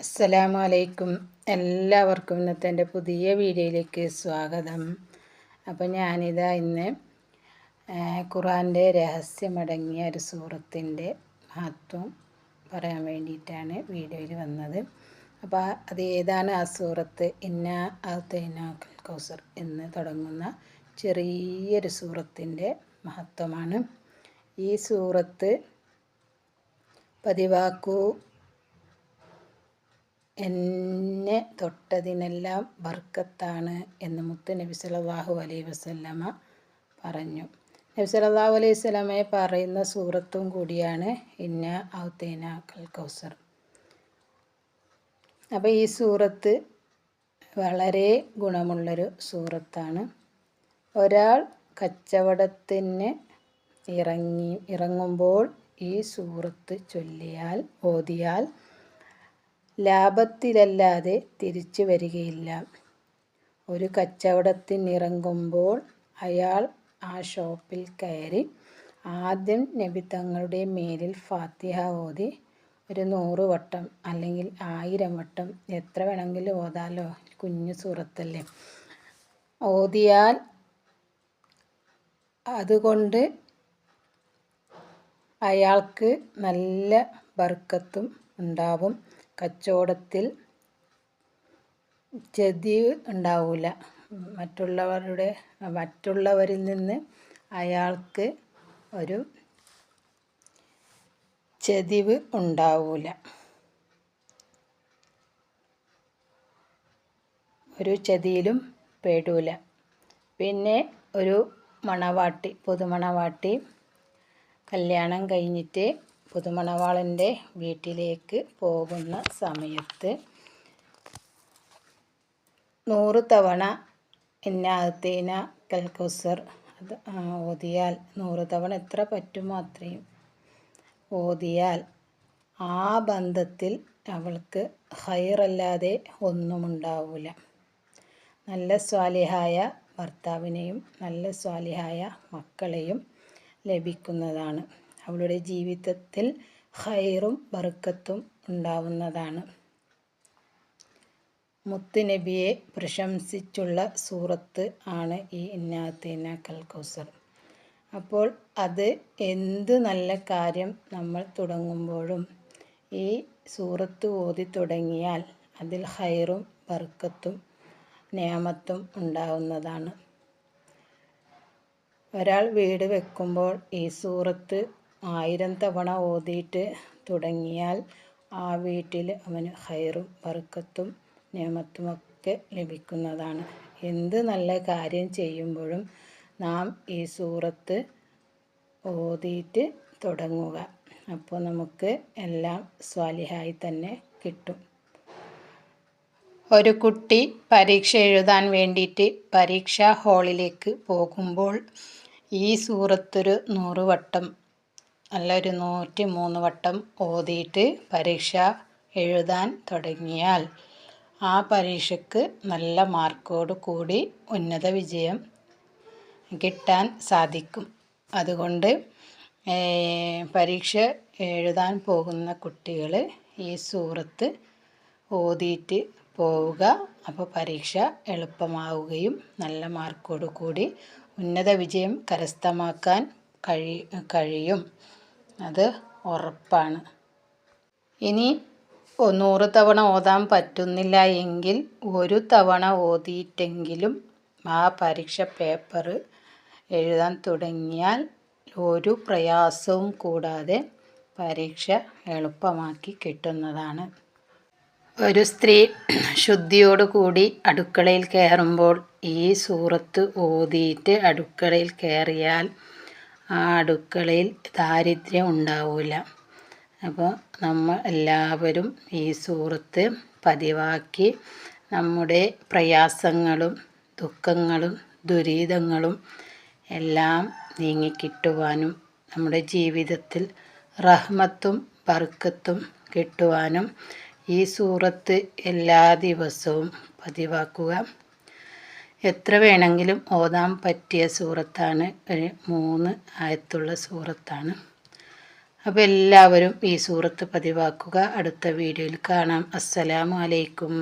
അസ്സലാമു അലൈക്കും എല്ലാവർക്കും ഇന്നത്തെ എന്റെ പുതിയ വീഡിയോയിലേക്ക് സ്വാഗതം. അപ്പോൾ ഞാനിതാ ഇന്ന് ഖുറാന്റെ രഹസ്യമടങ്ങിയ ഒരു സൂറത്തിന്റെ മഹത്വം പറയാൻ വേണ്ടിയിട്ടാണ് വീഡിയോയിൽ വന്നത്. അപ്പോൾ അത് ഏതാണ്? ആ സൂറത്ത് ഇന്ന അത്തൈനാക്കൽ കൗസർ എന്ന് തുടങ്ങുന്ന ചെറിയൊരു സൂറത്തിന്റെ മഹത്വമാണ്. ഈ സൂറത്ത് പതിവാക്കൂ. എന്നെ തൊട്ടതിനെല്ലാം ബർക്കത്താണ് എന്ന് മുത്ത് നബി സലാഹു അലൈഹി വസല്ലമ പറഞ്ഞു. നബി സലാഹു അലൈഹി വസ്ലമയെ പറയുന്ന സൂറത്തും കൂടിയാണ് ഇന്ന ഔത്തേന കൽ കൗസർ. അപ്പോൾ ഈ സൂറത്ത് വളരെ ഗുണമുള്ളൊരു സൂറത്താണ്. ഒരാൾ കച്ചവടത്തിന് ഇറങ്ങി ഇറങ്ങുമ്പോൾ ഈ സൂറത്ത് ചൊല്ലിയാൽ ഓതിയാൽ ലാഭത്തിലല്ലാതെ തിരിച്ചു വരികയില്ല. ഒരു കച്ചവടത്തിനിറങ്ങുമ്പോൾ അയാൾ ആ ഷോപ്പിൽ കയറി ആദ്യം നബി തങ്ങളുടെ മേലിൽ ഫാത്തിഹ ഓതി ഒരു നൂറ് വട്ടം അല്ലെങ്കിൽ ആയിരം വട്ടം എത്ര വേണമെങ്കിലും ഓതാലോ കുഞ്ഞു സൂറത്തല്ലേ. ഓതിയാൽ അതുകൊണ്ട് അയാൾക്ക് നല്ല ബർക്കത്തും ഉണ്ടാവും. കച്ചവടത്തിൽ ചതി ഉണ്ടാവില്ല മറ്റുള്ളവരുടെ മറ്റുള്ളവരിൽ നിന്ന് അയാൾക്ക് ഒരു ചതിവ് ഉണ്ടാവില്ല ഒരു ചതിയിലും പേടൂല. പിന്നെ ഒരു മണവാട്ടി പുതുമണവാട്ടി കല്യാണം കഴിഞ്ഞിട്ട് പുതുമണവാളന്റെ വീട്ടിലേക്ക് പോകുന്ന സമയത്ത് നൂറ് തവണ ഇന്നാകത്തേന കൽക്കുസർ അത് ഓതിയാൽ നൂറ് തവണ എത്ര പറ്റുമോ അത്രയും ഓതിയാൽ ആ ബന്ധത്തിൽ അവൾക്ക് ഹൈറല്ലാതെ ഒന്നുമുണ്ടാവില്ല നല്ല സ്വാലിഹായ ഭർത്താവിനെയും നല്ല സ്വാലിഹായ മക്കളെയും ലഭിക്കുന്നതാണ്. അവളുടെ ജീവിതത്തിൽ ഹൈറും ബർക്കത്തും ഉണ്ടാവുന്നതാണ്. മുത്തുനബിയെ പ്രശംസിച്ചുള്ള സൂറത്ത് ആണ് ഈ ഇന്നാത്തീന കൽക്കൗസർ അപ്പോൾ അത് എന്ത് നല്ല കാര്യം നമ്മൾ തുടങ്ങുമ്പോഴും ഈ സൂറത്ത് ഓതി തുടങ്ങിയാൽ അതിൽ ഹൈറും ബർക്കത്തും നിയമത്തും ഉണ്ടാവുന്നതാണ്. ഒരാൾ വീട് വെക്കുമ്പോൾ ഈ സൂറത്ത് ആയിരം തവണ ഓതിയിട്ട് തുടങ്ങിയാൽ ആ വീട്ടിൽ അവന് ഹൈറും ബർക്കത്തും നിയമത്തുമൊക്കെ ലഭിക്കുന്നതാണ്. എന്ത് നല്ല കാര്യം ചെയ്യുമ്പോഴും നാം ഈ സൂറത്ത് ഓതിയിട്ട് തുടങ്ങുക. അപ്പോൾ നമുക്ക് എല്ലാം സ്വാലിഹായി തന്നെ കിട്ടും. ഒരു കുട്ടി പരീക്ഷ എഴുതാൻ വേണ്ടിയിട്ട് പരീക്ഷാ ഹാളിലേക്ക് പോകുമ്പോൾ ഈ സൂറത്തൊരു നൂറ് ഒരു നൂറ്റി മൂന്ന് വട്ടം ഓതിയിട്ട് പരീക്ഷ എഴുതാൻ തുടങ്ങിയാൽ ആ പരീക്ഷയ്ക്ക് നല്ല മാർക്കോട് കൂടി ഉന്നത വിജയം കിട്ടാൻ സാധിക്കും. അതുകൊണ്ട് പരീക്ഷ എഴുതാൻ പോകുന്ന കുട്ടികൾ ഈ സൂറത്ത് ഓതിയിട്ട് പോവുക. അപ്പോൾ പരീക്ഷ എളുപ്പമാവുകയും നല്ല മാർക്കോട് കൂടി ഉന്നത വിജയം കരസ്ഥമാക്കാൻ കഴി കഴിയും. അത് ഉറപ്പാണ്. ഇനി നൂറ് തവണ ഓതാൻ പറ്റുന്നില്ല എങ്കിൽ ഒരു തവണ ഓതിയിട്ടെങ്കിലും ആ പരീക്ഷ പേപ്പർ എഴുതാൻ തുടങ്ങിയാൽ ഒരു പ്രയാസവും കൂടാതെ പരീക്ഷ എളുപ്പമാക്കി കിട്ടുന്നതാണ്. ഒരു സ്ത്രീ ശുദ്ധിയോടുകൂടി അടുക്കളയിൽ കയറുമ്പോൾ ഈ സൂറത്ത് ഓതിയിട്ട് അടുക്കളയിൽ കയറിയാൽ ആ അടുക്കളയിൽ ദാരിദ്ര്യം ഉണ്ടാവില്ല അപ്പോൾ നമ്മൾ എല്ലാവരും ഈ സൂറത്ത് പതിവാക്കി നമ്മുടെ പ്രയാസങ്ങളും ദുഃഖങ്ങളും ദുരിതങ്ങളും എല്ലാം നീങ്ങിക്കിട്ടുവാനും നമ്മുടെ ജീവിതത്തിൽ റഹ്മത്തും ബർക്കത്തും കിട്ടുവാനും ഈ സൂറത്ത് എല്ലാ ദിവസവും പതിവാക്കുക. എത്ര വേണമെങ്കിലും ഓതാൻ പറ്റിയ സൂറത്താണ്. ഒരു മൂന്ന് ആയത്തുള്ള സൂറത്താണ്. അപ്പോൾ എല്ലാവരും ഈ സൂറത്ത് പതിവാക്കുക. അടുത്ത വീഡിയോയിൽ കാണാം. അസ്സലാമു അലൈക്കും.